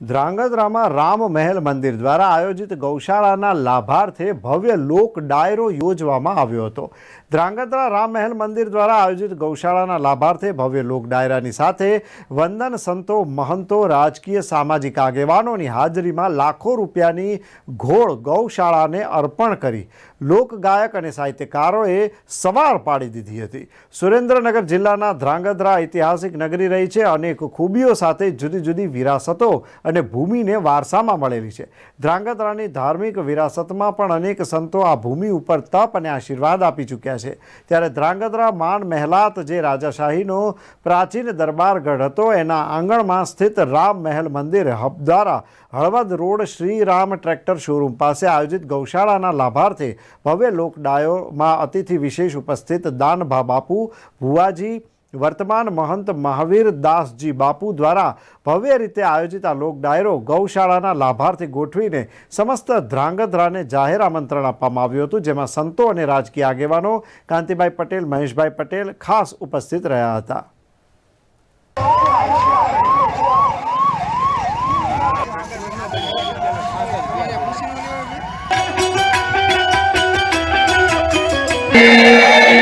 ધ્રાંગધ્રામાં રામ મહેલ મંદિર દ્વારા આયોજિત ગૌશાળાના લાભાર્થે ભવ્ય લોક ડાયરો યોજવામાં આવ્યો હતો. ધ્રાંગધ્રા રામ મહેલ મંદિર દ્વારા આયોજિત ગૌશાળાના લાભાર્થે ભવ્ય લોક ડાયરાની સાથે વંદન સંતો, મહંતો, રાજકીય સામાજિક આગેવાનોની હાજરીમાં લાખો રૂપિયાની ઘોળ ગૌશાળાને અર્પણ કરી લોકગાયક અને સાહિત્યકારોએ સવાર પાડી દીધી હતી. સુરેન્દ્રનગર જિલ્લાના ધ્રાંગધ્રા ઐતિહાસિક નગરી રહી છે. અનેક ખૂબીઓ સાથે જુદી જુદી વિરાસતો અને ભૂમિને વારસામાં મળેલી છે. ધ્રાંગધ્રાની ધાર્મિક વિરાસતમાં પણ અનેક સંતો આ ભૂમિ ઉપર તપ અને આશીર્વાદ આપી ચૂક્યા છે. ત્યારે ધ્રાંગધ્રા માન મહેલાત જે રાજાશાહીનો પ્રાચીન દરબારગઢ હતો, એના આંગણમાં સ્થિત રામ મહેલ મંદિર હબ દ્વારા Halvad road Shri Ram tractor showroom પાસે આયોજિત ગૌશાળાના લાભાર્થે ભવ્ય લોકડાયોમાં અતિથિ વિશેષ ઉપસ્થિત દાનભા બાપુ, ભુવાજી વર્તમાન મહંત મહાવીર દાસજી બાપુ દ્વારા ભવ્ય રીતે આયોજિત આ લોક ડાયરો ગૌશાળાના લાભાર્થી ગોઠવીને સમસ્ત ધ્રાંગધ્રાને જાહેર આમંત્રણ આપવામાં આવ્યું હતું, જેમાં સંતો અને રાજકીય આગેવાનો કાંતિભાઈ પટેલ, મહેશભાઈ પટેલ ખાસ ઉપસ્થિત રહ્યા હતા.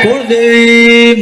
કુળદેવી